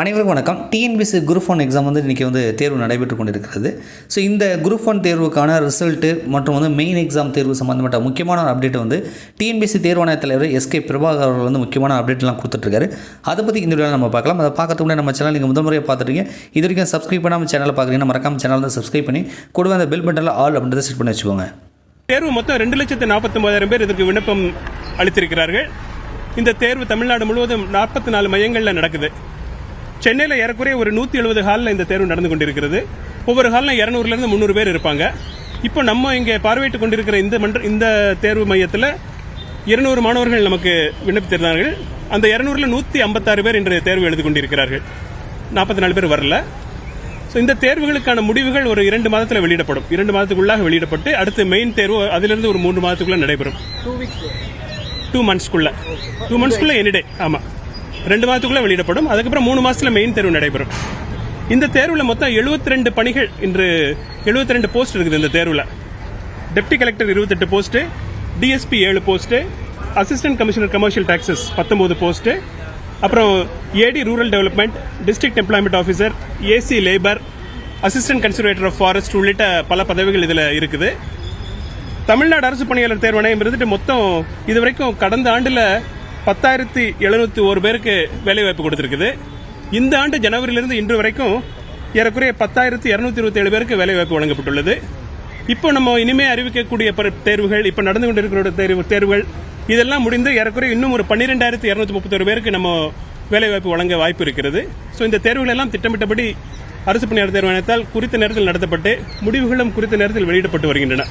அனைவருக்கும் வணக்கம். TNPSC group one exam வந்து இன்றைக்கி வந்து தேர்வு நடைபெற்று கொண்டிருக்கிறது. ஸோ இந்த குரூப் ஒன் தேர்வுக்கான ரிசல்ட்டு மற்றும் வந்து மெயின் எக்ஸாம் தேர்வு சம்மந்தப்பட்ட முக்கியமான அப்டேட் வந்து டிஎன்பிசி தேர்வாணைய தலைவர் எஸ்கே பிரபாகர் அவர்கள் வந்து முக்கியமான அப்டேட்லாம் கொடுத்துட்ருக்காரு. அதை பற்றி இந்த வீடியோவில் நம்ம பார்க்கலாம். அதை பார்க்கறதுக்கு முன்னாடி நம்ம சேனல் நீங்கள் முதல் முறையாக பார்த்துருக்கீங்க. இது வரைக்கும் சப்ஸ்கிரைப் பண்ணாமல் சேனலை பார்க்குறீங்கன்னா மறக்காம சேனல் தான் சப்ஸ்கிரைப் பண்ணி கூட அந்த பெல் பட்டனில் ஆல் அப்படின்றத செட் பண்ணி வச்சுக்கோங்க. தேர்வு மொத்தம் ரெண்டு லட்சத்து நாற்பத்தொம்பதாயிரம் பேர் இதுக்கு விண்ணப்பம் அளித்திருக்கிறார்கள். இந்த தேர்வு தமிழ்நாடு முழுவதும் நாற்பத்தி நாலு மையங்களில் நடக்குது. சென்னையில் ஏறக்குறைய ஒரு நூற்றி எழுபது ஹாலில் இந்த தேர்வு நடந்து கொண்டிருக்கிறது. ஒவ்வொரு ஹாலில் இரநூறுலேருந்து முந்நூறு பேர் இருப்பாங்க. இப்போ நம்ம இங்கே பார்வையிட்டு கொண்டிருக்கிற இந்த மன்ற இந்த தேர்வு மையத்தில் இருநூறு மாணவர்கள் நமக்கு விண்ணப்பித்திருந்தார்கள் அந்த இருநூறுல நூற்றி ஐம்பத்தாறு பேர் இன்று தேர்வு எழுதி கொண்டிருக்கிறார்கள். நாற்பத்தி நாலு பேர் வரல. ஸோ இந்த தேர்வுகளுக்கான முடிவுகள் ஒரு இரண்டு மாதத்தில் வெளியிடப்படும். இரண்டு மாதத்துக்குள்ளாக வெளியிடப்பட்டு அடுத்து மெயின் தேர்வு அதிலிருந்து ஒரு மூன்று மாதத்துக்குள்ள நடைபெறும். டூ மந்த்ஸ்க்குள்ள டூ மந்த்ஸ்க்குள்ள எனிடே ஆமா. ரெண்டு மாதத்துக்குள்ள வெளியிடப்படும். அதுக்கப்புறம் மூணு மாசத்துல மெயின் தேர்வு நடைபெறும். இந்த தேர்வில் மொத்தம் 72 ரெண்டு பணிகள் இன்று 72 ரெண்டு போஸ்ட் இருக்குது இந்த தேர்வில். டெப்டி கலெக்டர் இருபத்தெட்டு போஸ்ட்டு டிஎஸ்பி ஏழு post assistant commissioner commercial taxes பத்தொம்போது போஸ்ட்டு அப்புறம் AD rural development district employment officer AC labour assistant conservator of forest உள்ளிட்ட பல பதவிகள் இதில் இருக்குது. தமிழ்நாடு அரசு பணியாளர் தேர்வாணையம் இருந்துட்டு மொத்தம் இதுவரைக்கும் கடந்த ஆண்டில் பத்தாயிரத்தி எழுநூத்தி ஒரு பேருக்கு வேலைவாய்ப்பு கொடுத்திருக்குது. இந்த ஆண்டு ஜனவரியிலிருந்து இன்று வரைக்கும் ஏறக்குறைய பத்தாயிரத்தி இருநூத்தி இருபத்தி ஏழு பேருக்கு வேலைவாய்ப்பு வழங்கப்பட்டுள்ளது. இப்போ நம்ம இனிமே அறிவிக்கக்கூடிய தேர்வுகள் இப்போ நடந்து கொண்டிருக்கிற தேர்வு தேர்வுகள் இதெல்லாம் முடிந்து ஏறக்குறைய இன்னும் ஒரு பன்னிரெண்டாயிரத்தி இரநூத்தி முப்பத்தொரு பேருக்கு நம்ம வேலைவாய்ப்பு வழங்க வாய்ப்பு இருக்கிறது. ஸோ இந்த தேர்வுகள் எல்லாம் திட்டமிட்டபடி அரசு பணியாளர் தேர்வாணையத்தால் குறித்த நேரத்தில் நடத்தப்பட்டு முடிவுகளும் குறித்த நேரத்தில் வெளியிடப்பட்டு வருகின்றன.